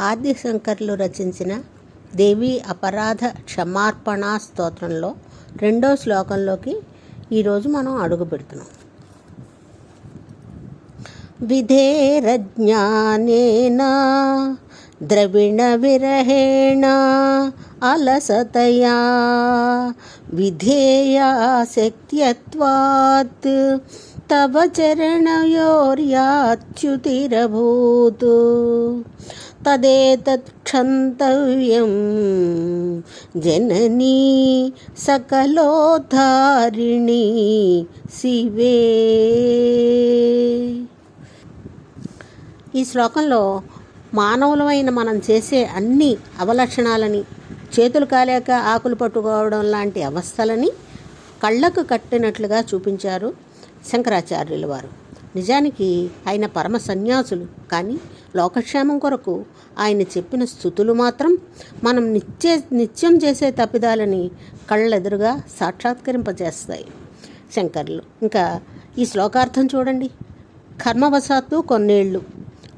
ఆదిశంకర్లు రచించిన దేవి అపరాధ క్షమార్పణ స్తోత్రంలో రెండో శ్లోకంలోకి ఈరోజు మనం అడుగు పెడుతున్నాం. విధేరజ్ఞానేన ద్రవిణవిరహేణ అలసతయా విధేయాశక్త్యత్వాత్ తవ చరణయోర్యాచ్యుతిరభూత్. తదేతత్క్షంతవ్యం జననీ సకలోధారిణి శివే. ఈ శ్లోకంలో మానవులమైన మనం చేసే అన్ని అవలక్షణాలని చేతులు కాలేక ఆకులు పట్టుకోవడం లాంటి అవస్థలని కళ్ళకు కట్టినట్లుగా చూపించారు శంకరాచార్యుల వారు. నిజానికి ఆయన పరమ సన్యాసులు. కానీ లోకక్షేమం కొరకు ఆయన చెప్పిన స్థుతులు మాత్రం మనం నిత్య నిత్యం చేసే తప్పిదాలని కళ్ళెదురుగా సాక్షాత్కరింపజేస్తాయి. శంకర్లు ఇంకా ఈ శ్లోకార్థం చూడండి. కర్మవశాత్తు కొన్నేళ్ళు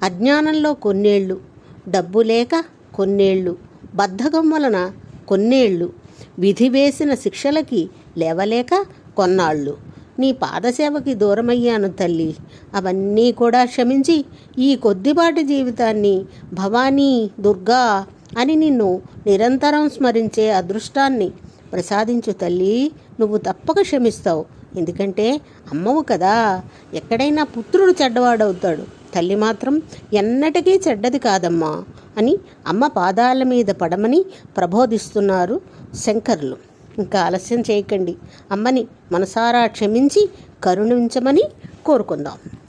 అజ్ఞానంలో కొన్నేళ్ళు డబ్బు లేక కొన్నేళ్ళు బద్ధకం వలన కొన్నేళ్ళు విధి వేసిన శిక్షలకి లేవలేక కొన్నాళ్ళు. నీ పాదసేవకి దూరమయ్యాను తల్లి. అవన్నీ కూడా క్షమించి ఈ కొద్దిపాటి జీవితాన్ని భవానీ దుర్గా అని నిన్ను నిరంతరం స్మరించే అదృష్టాన్ని ప్రసాదించు తల్లి. నువ్వు తప్పక క్షమిస్తావు. ఎందుకంటే అమ్మవు కదా. ఎక్కడైనా పుత్రుడు చెడ్డవాడవుతాడు. తల్లి మాత్రం ఎన్నటికీ చెడ్డది కాదమ్మా అని అమ్మ పాదాల మీద పడమని ప్రబోధిస్తున్నారు శంకర్లు. ఇంకా ఆలస్యం చేయకండి. అమ్మని మనసారా క్షమించి కరుణించమని కోరుకుందాం.